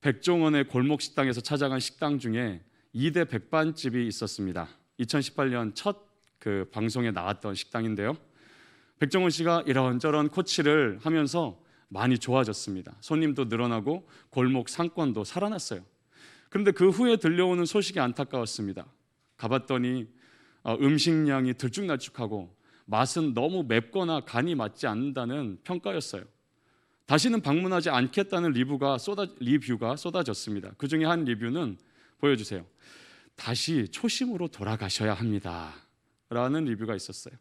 백종원의 골목 식당에서 찾아간 식당 중에 2대 백반집이 있었습니다. 2018년 첫 그 방송에 나왔던 식당인데요. 백종원 씨가 이런저런 코치를 하면서 많이 좋아졌습니다. 손님도 늘어나고 골목 상권도 살아났어요. 그런데 그 후에 들려오는 소식이 안타까웠습니다. 가봤더니 어, 음식량이 들쭉날쭉하고 맛은 너무 맵거나 간이 맞지 않는다는 평가였어요. 다시는 방문하지 않겠다는 리뷰가 쏟아 리뷰가 쏟아졌습니다. 그 중에 한 리뷰는 보여주세요. 다시 초심으로 돌아가셔야 합니다. 라는 리뷰가 있었어요.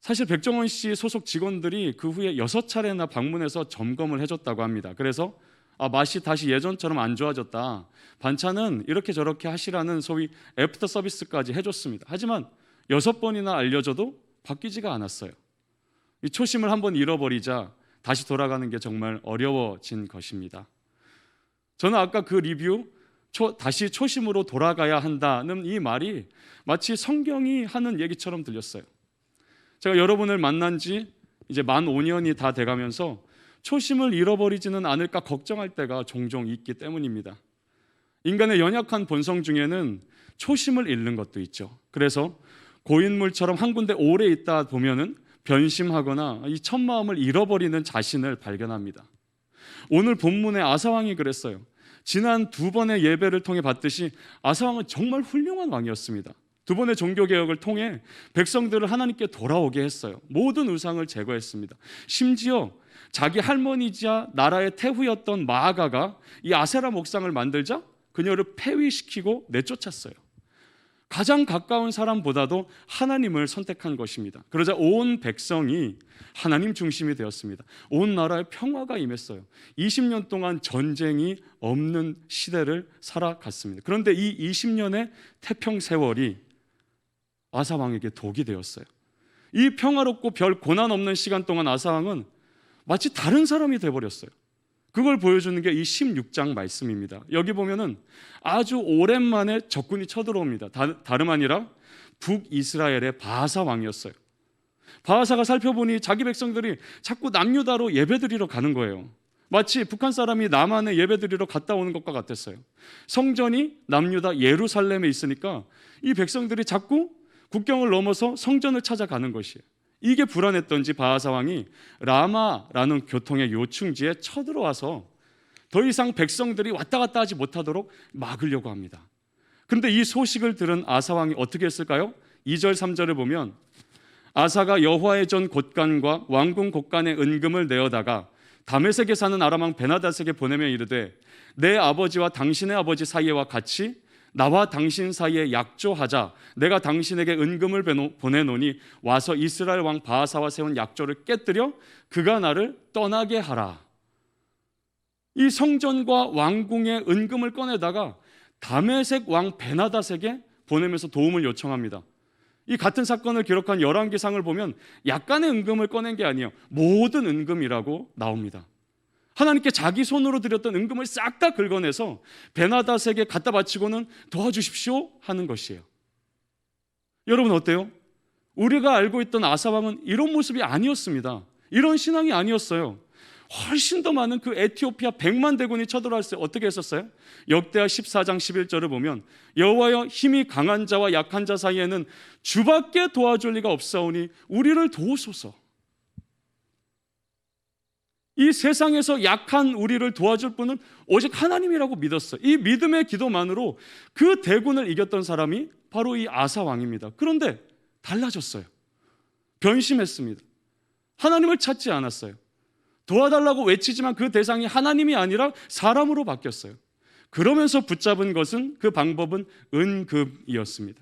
사실 백종원 씨 소속 직원들이 그 후에 여섯 차례나 방문해서 점검을 해줬다고 합니다. 그래서 아, 맛이 다시 예전처럼 안 좋아졌다. 반찬은 이렇게 저렇게 하시라는 소위 애프터 서비스까지 해줬습니다. 하지만 여섯 번이나 알려줘도 바뀌지가 않았어요. 이 초심을 한번 잃어버리자 다시 돌아가는 게 정말 어려워진 것입니다. 저는 아까 그 리뷰 초, 다시 초심으로 돌아가야 한다는 이 말이 마치 성경이 하는 얘기처럼 들렸어요. 제가 여러분을 만난 지 이제 만 5년이 다 돼가면서 초심을 잃어버리지는 않을까 걱정할 때가 종종 있기 때문입니다. 인간의 연약한 본성 중에는 초심을 잃는 것도 있죠. 그래서 고인물처럼 한 군데 오래 있다 보면은 변심하거나 이 첫 마음을 잃어버리는 자신을 발견합니다. 오늘 본문의 아사왕이 그랬어요. 지난 두 번의 예배를 통해 봤듯이 아사왕은 정말 훌륭한 왕이었습니다. 두 번의 종교 개혁을 통해 백성들을 하나님께 돌아오게 했어요. 모든 우상을 제거했습니다. 심지어 자기 할머니자 나라의 태후였던 마아가가 이 아세라 목상을 만들자 그녀를 폐위시키고 내쫓았어요. 가장 가까운 사람보다도 하나님을 선택한 것입니다. 그러자 온 백성이 하나님 중심이 되었습니다. 온 나라에 평화가 임했어요. 20년 동안 전쟁이 없는 시대를 살아갔습니다. 그런데 이 20년의 태평 세월이 아사 왕에게 독이 되었어요. 이 평화롭고 별 고난 없는 시간 동안 아사 왕은 마치 다른 사람이 돼 버렸어요. 그걸 보여주는 게 이 16장 말씀입니다. 여기 보면은 아주 오랜만에 적군이 쳐들어옵니다. 다, 름 아니라 북이스라엘의 바하사 왕이었어요. 바하사가 살펴보니 자기 백성들이 자꾸 남유다로 예배드리러 가는 거예요. 마치 북한 사람이 남한에 예배드리러 갔다 오는 것과 같았어요. 성전이 남유다 예루살렘에 있으니까 이 백성들이 자꾸 국경을 넘어서 성전을 찾아가는 것이에요. 이게 불안했던지 바하사 왕이 라마라는 교통의 요충지에 쳐들어와서 더 이상 백성들이 왔다 갔다 하지 못하도록 막으려고 합니다. 그런데 이 소식을 들은 아사 왕이 어떻게 했을까요? 2절 3절을 보면 아사가 여호와의 전 곳간과 왕궁 곳간의 은금을 내어다가 다메섹에 사는 아람 왕 베나닷에게 보내며 이르되 내 아버지와 당신의 아버지 사이와 같이 나와 당신 사이에 약조하자 내가 당신에게 은금을 보내노니 와서 이스라엘 왕 바하사와 세운 약조를 깨뜨려 그가 나를 떠나게 하라. 이 성전과 왕궁의 은금을 꺼내다가 다메섹 왕 베나닷에게 보내면서 도움을 요청합니다. 이 같은 사건을 기록한 열왕기상을 보면 약간의 은금을 꺼낸 게 아니에요. 모든 은금이라고 나옵니다. 하나님께 자기 손으로 드렸던 은금을 싹 다 긁어내서 베나닷에게 갖다 바치고는 도와주십시오 하는 것이에요. 여러분 어때요? 우리가 알고 있던 아사왕은 이런 모습이 아니었습니다. 이런 신앙이 아니었어요. 훨씬 더 많은 그 에티오피아 100만 대군이 쳐들어왔을 때 어떻게 했었어요? 역대하 14장 11절을 보면 여호와여 힘이 강한 자와 약한 자 사이에는 주밖에 도와줄 리가 없사오니 우리를 도우소서. 이 세상에서 약한 우리를 도와줄 분은 오직 하나님이라고 믿었어요. 이 믿음의 기도만으로 그 대군을 이겼던 사람이 바로 이 아사 왕입니다. 그런데 달라졌어요. 변심했습니다. 하나님을 찾지 않았어요. 도와달라고 외치지만 그 대상이 하나님이 아니라 사람으로 바뀌었어요. 그러면서 붙잡은 것은 그 방법은 은급이었습니다.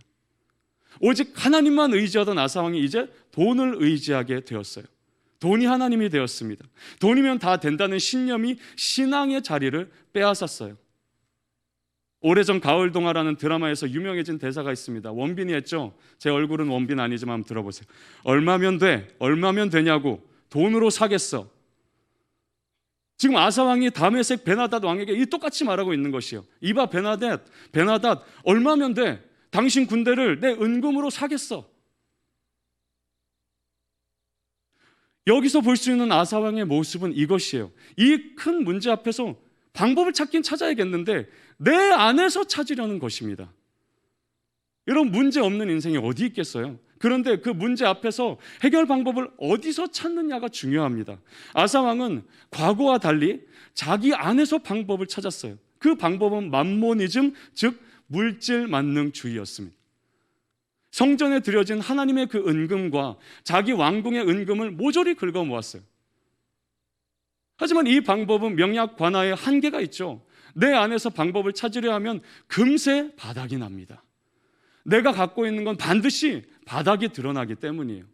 오직 하나님만 의지하던 아사왕이 이제 돈을 의지하게 되었어요. 돈이 하나님이 되었습니다. 돈이면 다 된다는 신념이 신앙의 자리를 빼앗았어요. 오래전 가을 동화라는 드라마에서 유명해진 대사가 있습니다. 원빈이 했죠. 제 얼굴은 원빈 아니지만 한번 들어보세요. 얼마면 돼? 얼마면 되냐고 돈으로 사겠어. 지금 아사 왕이 다메섹 베나닷 왕에게 이 똑같이 말하고 있는 것이요. 이봐 베나닷, 베나닷 얼마면 돼? 당신 군대를 내 은금으로 사겠어. 여기서 볼 수 있는 아사 왕의 모습은 이것이에요. 이 큰 문제 앞에서 방법을 찾긴 찾아야겠는데 내 안에서 찾으려는 것입니다. 이런 문제 없는 인생이 어디 있겠어요? 그런데 그 문제 앞에서 해결 방법을 어디서 찾느냐가 중요합니다. 아사왕은 과거와 달리 자기 안에서 방법을 찾았어요. 그 방법은 만모니즘, 즉 물질 만능주의였습니다. 성전에 드려진 하나님의 그 은금과 자기 왕궁의 은금을 모조리 긁어 모았어요. 하지만 이 방법은 명약 관아의 한계가 있죠. 내 안에서 방법을 찾으려 하면 금세 바닥이 납니다. 내가 갖고 있는 건 반드시 바닥이 드러나기 때문이에요.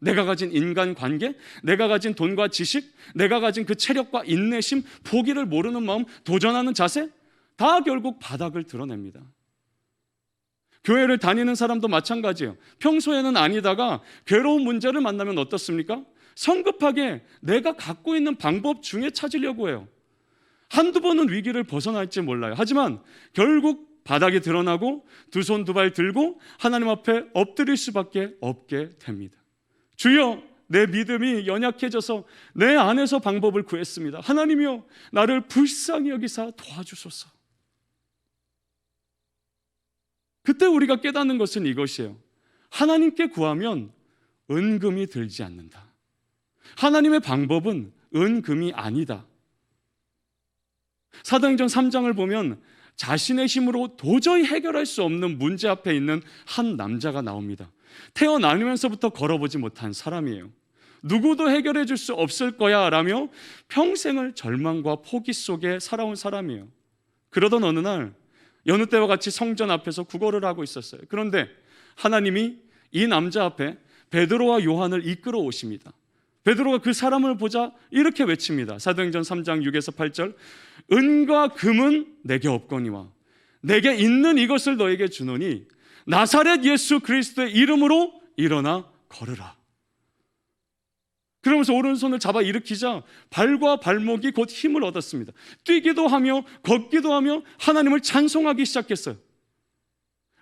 내가 가진 인간 관계, 내가 가진 돈과 지식, 내가 가진 그 체력과 인내심, 포기를 모르는 마음, 도전하는 자세, 다 결국 바닥을 드러냅니다. 교회를 다니는 사람도 마찬가지예요. 평소에는 아니다가 괴로운 문제를 만나면 어떻습니까? 성급하게 내가 갖고 있는 방법 중에 찾으려고 해요. 한두 번은 위기를 벗어날지 몰라요. 하지만 결국 바닥이 드러나고 두 손 두 발 들고 하나님 앞에 엎드릴 수밖에 없게 됩니다. 주여 내 믿음이 연약해져서 내 안에서 방법을 구했습니다. 하나님이여 나를 불쌍히 여기사 도와주소서. 그때 우리가 깨닫는 것은 이것이에요. 하나님께 구하면 은금이 들지 않는다. 하나님의 방법은 은금이 아니다. 사도행전 3장을 보면 자신의 힘으로 도저히 해결할 수 없는 문제 앞에 있는 한 남자가 나옵니다. 태어나면서부터 걸어보지 못한 사람이에요. 누구도 해결해 줄 수 없을 거야 라며 평생을 절망과 포기 속에 살아온 사람이에요. 그러던 어느 날 여느 때와 같이 성전 앞에서 구걸을 하고 있었어요. 그런데 하나님이 이 남자 앞에 베드로와 요한을 이끌어 오십니다. 베드로가 그 사람을 보자 이렇게 외칩니다. 사도행전 3장 6에서 8절. 은과 금은 내게 없거니와 내게 있는 이것을 너에게 주노니 나사렛 예수 그리스도의 이름으로 일어나 걸으라. 그러면서 오른손을 잡아 일으키자 발과 발목이 곧 힘을 얻었습니다. 뛰기도 하며 걷기도 하며 하나님을 찬송하기 시작했어요.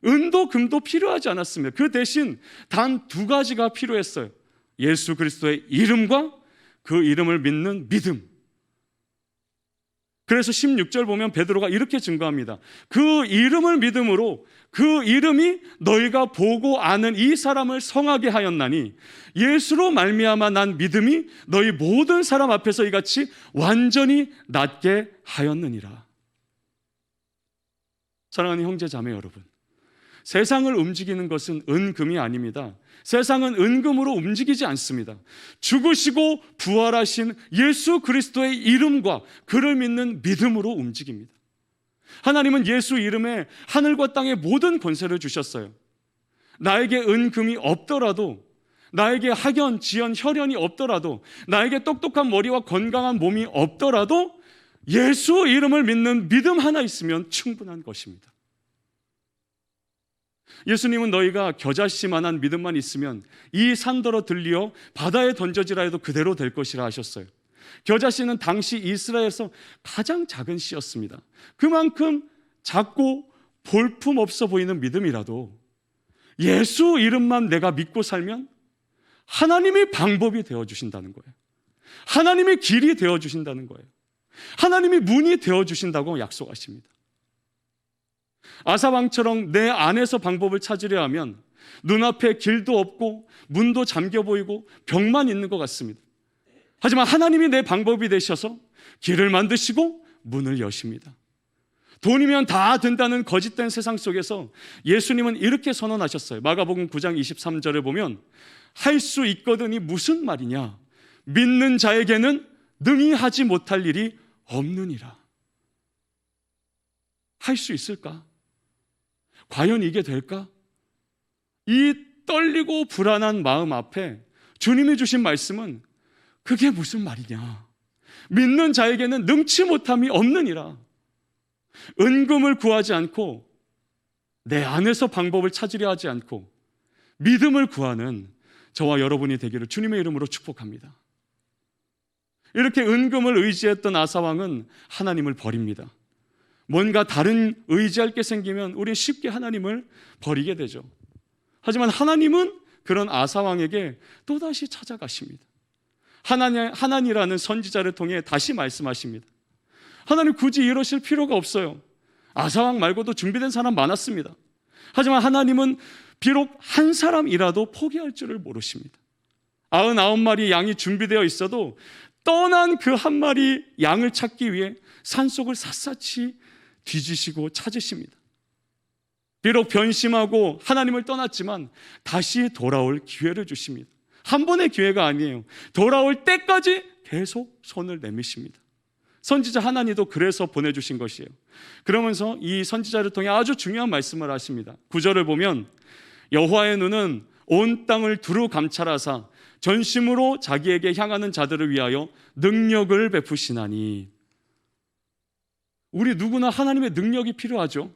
은도 금도 필요하지 않았습니다. 그 대신 단 두 가지가 필요했어요. 예수 그리스도의 이름과 그 이름을 믿는 믿음. 그래서 16절 보면 베드로가 이렇게 증거합니다. 그 이름을 믿음으로 그 이름이 너희가 보고 아는 이 사람을 성하게 하였나니 예수로 말미암아 난 믿음이 너희 모든 사람 앞에서 이같이 완전히 낫게 하였느니라. 사랑하는 형제 자매 여러분. 세상을 움직이는 것은 은금이 아닙니다. 세상은 은금으로 움직이지 않습니다. 죽으시고 부활하신 예수 그리스도의 이름과 그를 믿는 믿음으로 움직입니다. 하나님은 예수 이름에 하늘과 땅의 모든 권세를 주셨어요. 나에게 은금이 없더라도 나에게 학연, 지연, 혈연이 없더라도 나에게 똑똑한 머리와 건강한 몸이 없더라도 예수 이름을 믿는 믿음 하나 있으면 충분한 것입니다. 예수님은 너희가 겨자씨만한 믿음만 있으면 이 산더러 들리어 바다에 던져지라 해도 그대로 될 것이라 하셨어요. 겨자씨는 당시 이스라엘에서 가장 작은 씨였습니다. 그만큼 작고 볼품 없어 보이는 믿음이라도 예수 이름만 내가 믿고 살면 하나님이 방법이 되어 주신다는 거예요. 하나님의 길이 되어 주신다는 거예요. 하나님이 문이 되어 주신다고 약속하십니다. 아사왕처럼 내 안에서 방법을 찾으려 하면 눈앞에 길도 없고 문도 잠겨 보이고 벽만 있는 것 같습니다. 하지만 하나님이 내 방법이 되셔서 길을 만드시고 문을 여십니다. 돈이면 다 된다는 거짓된 세상 속에서 예수님은 이렇게 선언하셨어요. 마가복음 9장 23절에 보면 할 수 있거든이 무슨 말이냐? 믿는 자에게는 능히 하지 못할 일이 없느니라. 할 수 있을까? 과연 이게 될까? 이 떨리고 불안한 마음 앞에 주님이 주신 말씀은 그게 무슨 말이냐? 믿는 자에게는 능치 못함이 없느니라. 은금을 구하지 않고 내 안에서 방법을 찾으려 하지 않고 믿음을 구하는 저와 여러분이 되기를 주님의 이름으로 축복합니다. 이렇게 은금을 의지했던 아사왕은 하나님을 버립니다. 뭔가 다른 의지할 게 생기면 우리 쉽게 하나님을 버리게 되죠. 하지만 하나님은 그런 아사왕에게 또다시 찾아가십니다. 하나님, 하나니라는 선지자를 통해 다시 말씀하십니다. 하나님 굳이 이러실 필요가 없어요. 아사왕 말고도 준비된 사람 많았습니다. 하지만 하나님은 비록 한 사람이라도 포기할 줄을 모르십니다. 99마리 양이 준비되어 있어도 떠난 그 한 마리 양을 찾기 위해 산속을 샅샅이 뒤지시고 찾으십니다. 비록 변심하고 하나님을 떠났지만 다시 돌아올 기회를 주십니다. 한 번의 기회가 아니에요. 돌아올 때까지 계속 손을 내미십니다. 선지자 하나님도 그래서 보내주신 것이에요. 그러면서 이 선지자를 통해 아주 중요한 말씀을 하십니다. 구절을 보면 여호와의 눈은 온 땅을 두루 감찰하사 전심으로 자기에게 향하는 자들을 위하여 능력을 베푸시나니 우리 누구나 하나님의 능력이 필요하죠.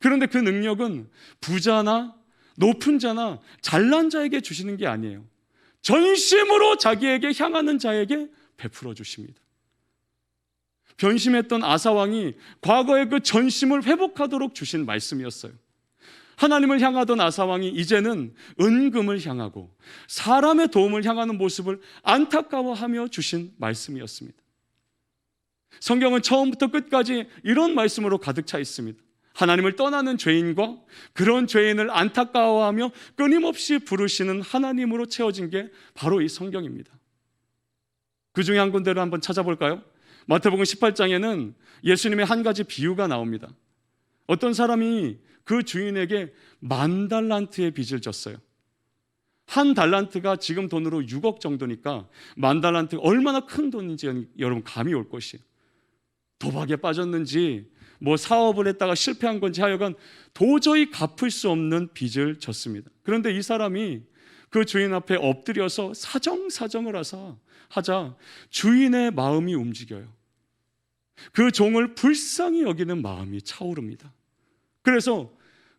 그런데 그 능력은 부자나 높은 자나 잘난 자에게 주시는 게 아니에요. 전심으로 자기에게 향하는 자에게 베풀어 주십니다. 변심했던 아사 왕이 과거의 그 전심을 회복하도록 주신 말씀이었어요. 하나님을 향하던 아사 왕이 이제는 은금을 향하고 사람의 도움을 향하는 모습을 안타까워하며 주신 말씀이었습니다. 성경은 처음부터 끝까지 이런 말씀으로 가득 차 있습니다. 하나님을 떠나는 죄인과 그런 죄인을 안타까워하며 끊임없이 부르시는 하나님으로 채워진 게 바로 이 성경입니다. 그 중에 한 군데를 한번 찾아볼까요? 마태복음 18장에는 예수님의 한 가지 비유가 나옵니다. 어떤 사람이 그 주인에게 만 달란트의 빚을 졌어요. 한 달란트가 지금 돈으로 6억 정도니까 만 달란트 얼마나 큰 돈인지 여러분 감이 올 것이에요. 도박에 빠졌는지 뭐 사업을 했다가 실패한 건지 하여간 도저히 갚을 수 없는 빚을 졌습니다. 그런데 이 사람이 그 주인 앞에 엎드려서 사정사정을 하사 하자 주인의 마음이 움직여요. 그 종을 불쌍히 여기는 마음이 차오릅니다. 그래서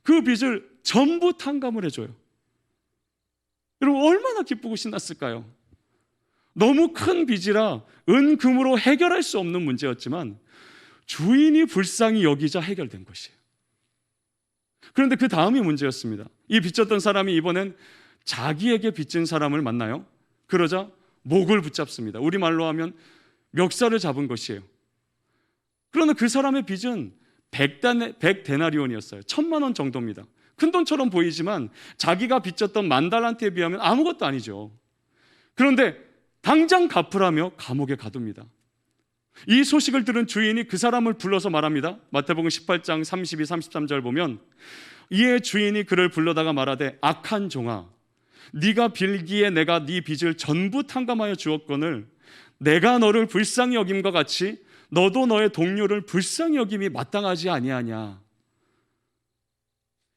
그 빚을 전부 탕감을 해줘요. 여러분 얼마나 기쁘고 신났을까요? 너무 큰 빚이라 은금으로 해결할 수 없는 문제였지만 주인이 불쌍히 여기자 해결된 것이에요. 그런데 그 다음이 문제였습니다. 이 빚졌던 사람이 이번엔 자기에게 빚진 사람을 만나요. 그러자 목을 붙잡습니다. 우리말로 하면 멱살을 잡은 것이에요. 그러나 그 사람의 빚은 100데나리온이었어요. 천만 원 정도입니다. 큰 돈처럼 보이지만 자기가 빚졌던 만 달란트에 비하면 아무것도 아니죠. 그런데 당장 갚으라며 감옥에 가둡니다. 이 소식을 들은 주인이 그 사람을 불러서 말합니다. 마태복음 18장 32, 33절 보면 이에 주인이 그를 불러다가 말하되 악한 종아 네가 빌기에 내가 네 빚을 전부 탕감하여 주었거늘 내가 너를 불쌍히 여김과 같이 너도 너의 동료를 불쌍히 여김이 마땅하지 아니하냐.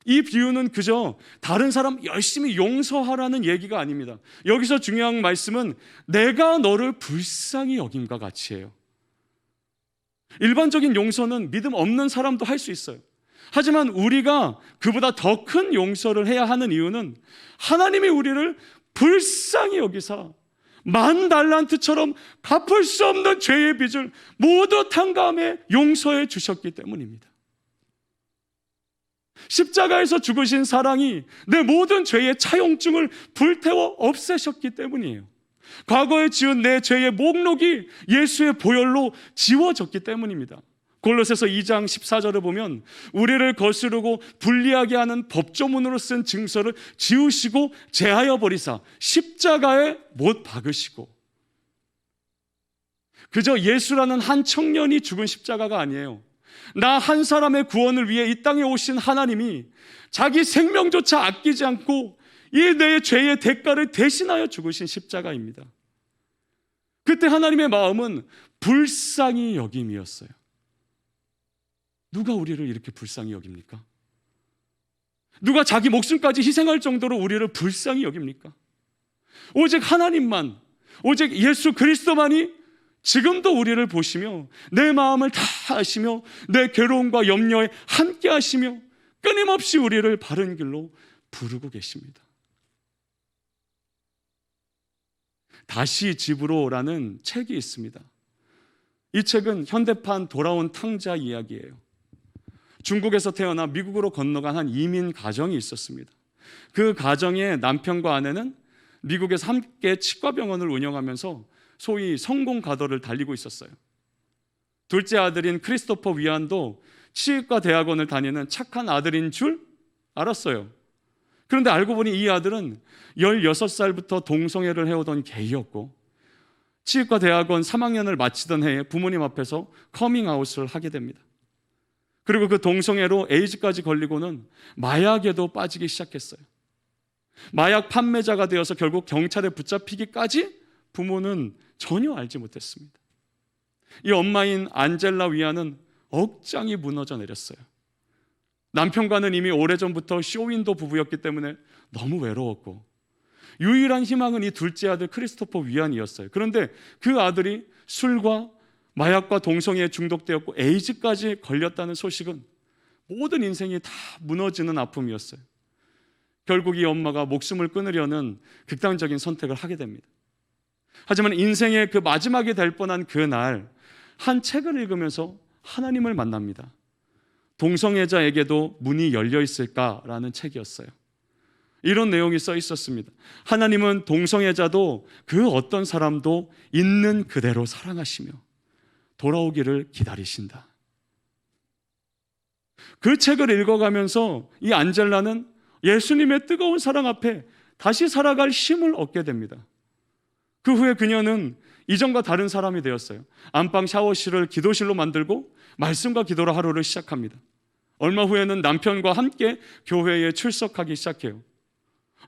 이 비유는 그저 다른 사람 열심히 용서하라는 얘기가 아닙니다. 여기서 중요한 말씀은 내가 너를 불쌍히 여김과 같이예요. 일반적인 용서는 믿음 없는 사람도 할 수 있어요. 하지만 우리가 그보다 더 큰 용서를 해야 하는 이유는 하나님이 우리를 불쌍히 여기사 만 달란트처럼 갚을 수 없는 죄의 빚을 모두 탕감해 용서해 주셨기 때문입니다. 십자가에서 죽으신 사랑이 내 모든 죄의 차용증을 불태워 없애셨기 때문이에요. 과거에 지은 내 죄의 목록이 예수의 보혈로 지워졌기 때문입니다. 골로새서 2장 14절을 보면 우리를 거스르고 불리하게 하는 법조문으로 쓴 증서를 지우시고 제하여 버리사 십자가에 못 박으시고 그저 예수라는 한 청년이 죽은 십자가가 아니에요. 나 한 사람의 구원을 위해 이 땅에 오신 하나님이 자기 생명조차 아끼지 않고 이 내 죄의 대가를 대신하여 죽으신 십자가입니다. 그때 하나님의 마음은 불쌍히 여김이었어요. 누가 우리를 이렇게 불쌍히 여깁니까? 누가 자기 목숨까지 희생할 정도로 우리를 불쌍히 여깁니까? 오직 하나님만, 오직 예수 그리스도만이 지금도 우리를 보시며 내 마음을 다 아시며 내 괴로움과 염려에 함께 하시며 끊임없이 우리를 바른 길로 부르고 계십니다. 다시 집으로라는 책이 있습니다. 이 책은 현대판 돌아온 탕자 이야기예요. 중국에서 태어나 미국으로 건너간 한 이민 가정이 있었습니다. 그 가정의 남편과 아내는 미국에서 함께 치과병원을 운영하면서 소위 성공 가도를 달리고 있었어요. 둘째 아들인 크리스토퍼 위안도 치과 대학원을 다니는 착한 아들인 줄 알았어요. 그런데 알고 보니 이 아들은 16살부터 동성애를 해오던 게이였고 치과 대학원 3학년을 마치던 해에 부모님 앞에서 커밍아웃을 하게 됩니다. 그리고 그 동성애로 에이즈까지 걸리고는 마약에도 빠지기 시작했어요. 마약 판매자가 되어서 결국 경찰에 붙잡히기까지 부모는 전혀 알지 못했습니다. 이 엄마인 안젤라 위안은 억장이 무너져 내렸어요. 남편과는 이미 오래전부터 쇼윈도 부부였기 때문에 너무 외로웠고 유일한 희망은 이 둘째 아들 크리스토퍼 위안이었어요. 그런데 그 아들이 술과 마약과 동성애에 중독되었고 에이즈까지 걸렸다는 소식은 모든 인생이 다 무너지는 아픔이었어요. 결국 이 엄마가 목숨을 끊으려는 극단적인 선택을 하게 됩니다. 하지만 인생의 그 마지막이 될 뻔한 그날 한 책을 읽으면서 하나님을 만납니다. 동성애자에게도 문이 열려 있을까라는 책이었어요. 이런 내용이 써 있었습니다. 하나님은 동성애자도 그 어떤 사람도 있는 그대로 사랑하시며 돌아오기를 기다리신다. 그 책을 읽어가면서 이 안젤라는 예수님의 뜨거운 사랑 앞에 다시 살아갈 힘을 얻게 됩니다. 그 후에 그녀는 이전과 다른 사람이 되었어요. 안방 샤워실을 기도실로 만들고 말씀과 기도로 하루를 시작합니다. 얼마 후에는 남편과 함께 교회에 출석하기 시작해요.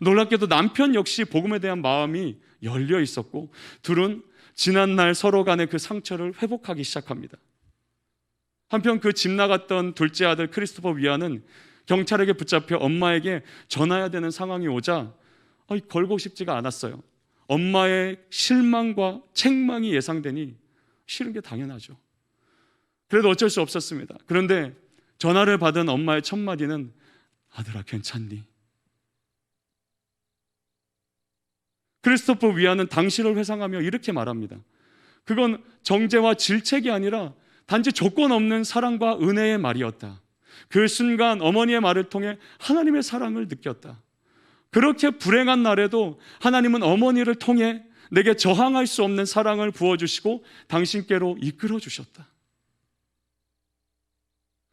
놀랍게도 남편 역시 복음에 대한 마음이 열려 있었고 둘은 지난날 서로 간의 그 상처를 회복하기 시작합니다. 한편 그 집 나갔던 둘째 아들 크리스토퍼 위안은 경찰에게 붙잡혀 엄마에게 전화해야 되는 상황이 오자 걸고 싶지가 않았어요. 엄마의 실망과 책망이 예상되니 싫은 게 당연하죠. 그래도 어쩔 수 없었습니다. 그런데 전화를 받은 엄마의 첫 마디는 아들아 괜찮니? 크리스토퍼 위안은 당시를 회상하며 이렇게 말합니다. 그건 정죄와 질책이 아니라 단지 조건 없는 사랑과 은혜의 말이었다. 그 순간 어머니의 말을 통해 하나님의 사랑을 느꼈다. 그렇게 불행한 날에도 하나님은 어머니를 통해 내게 저항할 수 없는 사랑을 부어주시고 당신께로 이끌어 주셨다.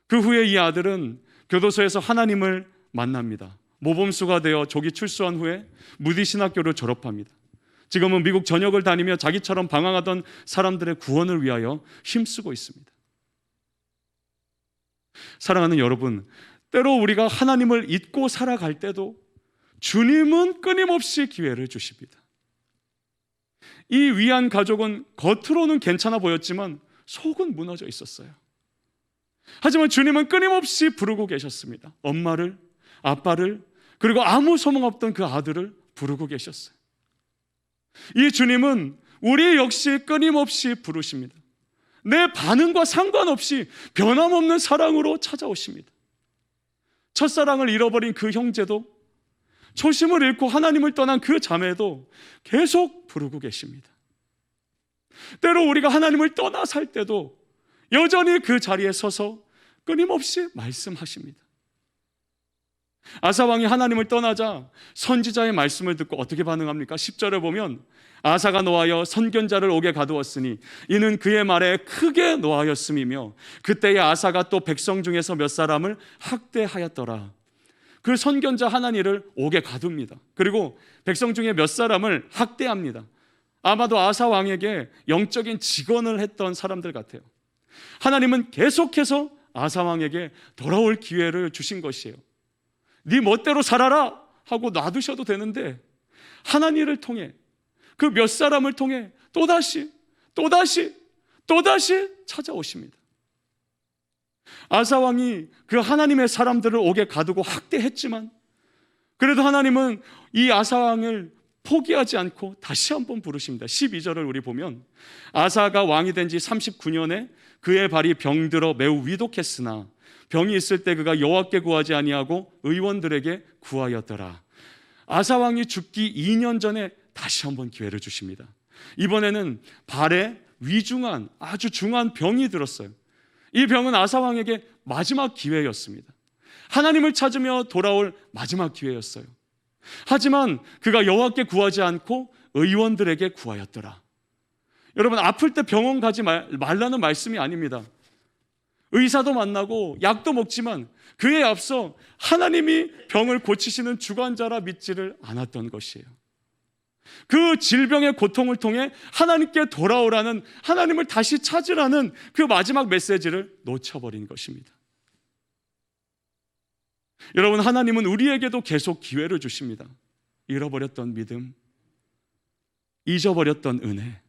그 후에 이 아들은 교도소에서 하나님을 만납니다. 모범수가 되어 조기 출소한 후에 무디 신학교를 졸업합니다. 지금은 미국 전역을 다니며 자기처럼 방황하던 사람들의 구원을 위하여 힘쓰고 있습니다. 사랑하는 여러분, 때로 우리가 하나님을 잊고 살아갈 때도 주님은 끊임없이 기회를 주십니다. 이 위안 가족은 겉으로는 괜찮아 보였지만 속은 무너져 있었어요. 하지만 주님은 끊임없이 부르고 계셨습니다. 엄마를, 아빠를, 그리고 아무 소망 없던 그 아들을 부르고 계셨어요. 이 주님은 우리 역시 끊임없이 부르십니다. 내 반응과 상관없이 변함없는 사랑으로 찾아오십니다. 첫사랑을 잃어버린 그 형제도 초심을 잃고 하나님을 떠난 그 자매도 계속 부르고 계십니다. 때로 우리가 하나님을 떠나 살 때도 여전히 그 자리에 서서 끊임없이 말씀하십니다. 아사 왕이 하나님을 떠나자 선지자의 말씀을 듣고 어떻게 반응합니까? 10절에 보면 아사가 노하여 선견자를 옥에 가두었으니 이는 그의 말에 크게 노하였음이며 그때의 아사가 또 백성 중에서 몇 사람을 학대하였더라. 그 선견자 하나니를 옥에 가둡니다. 그리고 백성 중에 몇 사람을 학대합니다. 아마도 아사 왕에게 영적인 직언을 했던 사람들 같아요. 하나님은 계속해서 아사 왕에게 돌아올 기회를 주신 것이에요. 네 멋대로 살아라 하고 놔두셔도 되는데 하나님을 통해 그 몇 사람을 통해 또다시 또다시 또다시 찾아오십니다. 아사 왕이 그 하나님의 사람들을 옥에 가두고 학대했지만 그래도 하나님은 이 아사 왕을 포기하지 않고 다시 한번 부르십니다. 12절을 우리 보면 아사가 왕이 된 지 39년에 그의 발이 병들어 매우 위독했으나 병이 있을 때 그가 여호와께 구하지 아니하고 의원들에게 구하였더라. 아사 왕이 죽기 2년 전에 다시 한번 기회를 주십니다. 이번에는 발에 위중한 아주 중한 병이 들었어요. 이 병은 아사 왕에게 마지막 기회였습니다. 하나님을 찾으며 돌아올 마지막 기회였어요. 하지만 그가 여호와께 구하지 않고 의원들에게 구하였더라. 여러분 아플 때 병원 가지 말, 말라는 말씀이 아닙니다. 의사도 만나고 약도 먹지만 그에 앞서 하나님이 병을 고치시는 주관자라 믿지를 않았던 것이에요. 그 질병의 고통을 통해 하나님께 돌아오라는 하나님을 다시 찾으라는 그 마지막 메시지를 놓쳐버린 것입니다. 여러분, 하나님은 우리에게도 계속 기회를 주십니다. 잃어버렸던 믿음, 잊어버렸던 은혜,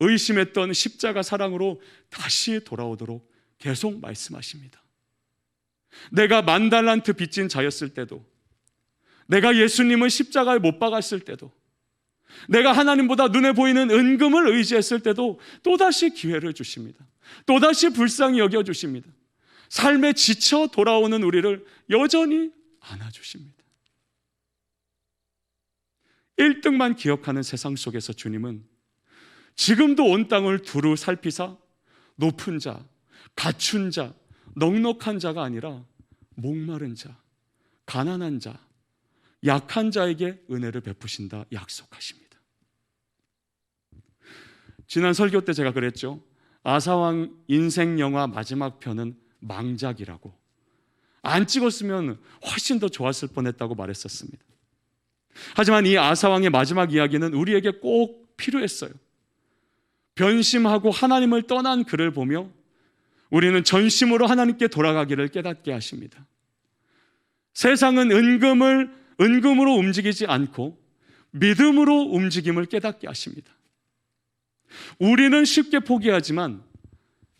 의심했던 십자가 사랑으로 다시 돌아오도록 계속 말씀하십니다. 내가 만 달란트 빚진 자였을 때도, 내가 예수님을 십자가에 못 박았을 때도, 내가 하나님보다 눈에 보이는 은금을 의지했을 때도 또다시 기회를 주십니다. 또다시 불쌍히 여겨 주십니다. 삶에 지쳐 돌아오는 우리를 여전히 안아 주십니다. 1등만 기억하는 세상 속에서 주님은 지금도 온 땅을 두루 살피사 높은 자, 갖춘 자, 넉넉한 자가 아니라 목마른 자, 가난한 자, 약한 자에게 은혜를 베푸신다 약속하십니다. 지난 설교 때 제가 그랬죠. 아사왕 인생 영화 마지막 편은 망작이라고. 안 찍었으면 훨씬 더 좋았을 뻔했다고 말했었습니다. 하지만 이 아사왕의 마지막 이야기는 우리에게 꼭 필요했어요. 변심하고 하나님을 떠난 그를 보며 우리는 전심으로 하나님께 돌아가기를 깨닫게 하십니다. 세상은 은금을 은금으로 움직이지 않고 믿음으로 움직임을 깨닫게 하십니다. 우리는 쉽게 포기하지만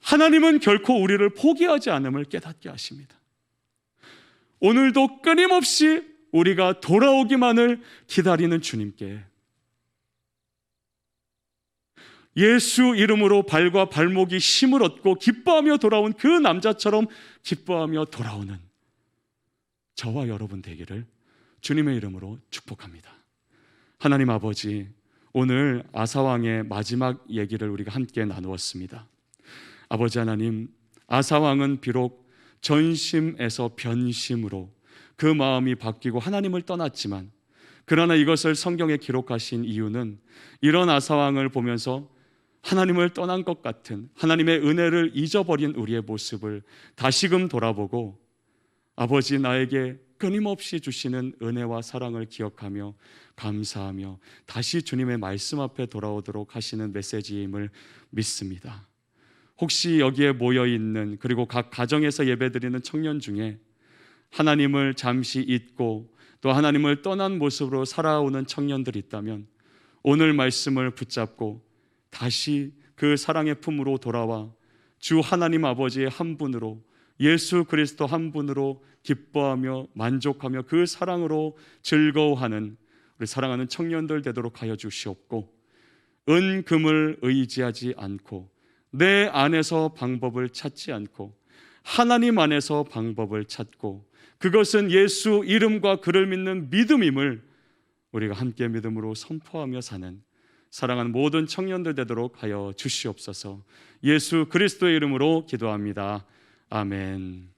하나님은 결코 우리를 포기하지 않음을 깨닫게 하십니다. 오늘도 끊임없이 우리가 돌아오기만을 기다리는 주님께 예수 이름으로 발과 발목이 힘을 얻고 기뻐하며 돌아온 그 남자처럼 기뻐하며 돌아오는 저와 여러분 되기를 주님의 이름으로 축복합니다. 하나님 아버지, 오늘 아사왕의 마지막 얘기를 우리가 함께 나누었습니다. 아버지 하나님, 아사왕은 비록 전심에서 변심으로 그 마음이 바뀌고 하나님을 떠났지만 그러나 이것을 성경에 기록하신 이유는 이런 아사왕을 보면서 하나님을 떠난 것 같은 하나님의 은혜를 잊어버린 우리의 모습을 다시금 돌아보고 아버지 나에게 끊임없이 주시는 은혜와 사랑을 기억하며 감사하며 다시 주님의 말씀 앞에 돌아오도록 하시는 메시지임을 믿습니다. 혹시 여기에 모여 있는 그리고 각 가정에서 예배드리는 청년 중에 하나님을 잠시 잊고 또 하나님을 떠난 모습으로 살아오는 청년들이 있다면 오늘 말씀을 붙잡고 다시 그 사랑의 품으로 돌아와 주 하나님 아버지의 한 분으로 예수 그리스도 한 분으로 기뻐하며 만족하며 그 사랑으로 즐거워하는 우리 사랑하는 청년들 되도록 하여 주시옵고 은 금을 의지하지 않고 내 안에서 방법을 찾지 않고 하나님 안에서 방법을 찾고 그것은 예수 이름과 그를 믿는 믿음임을 우리가 함께 믿음으로 선포하며 사는 사랑하는 모든 청년들 되도록 하여 주시옵소서. 예수 그리스도의 이름으로 기도합니다. 아멘.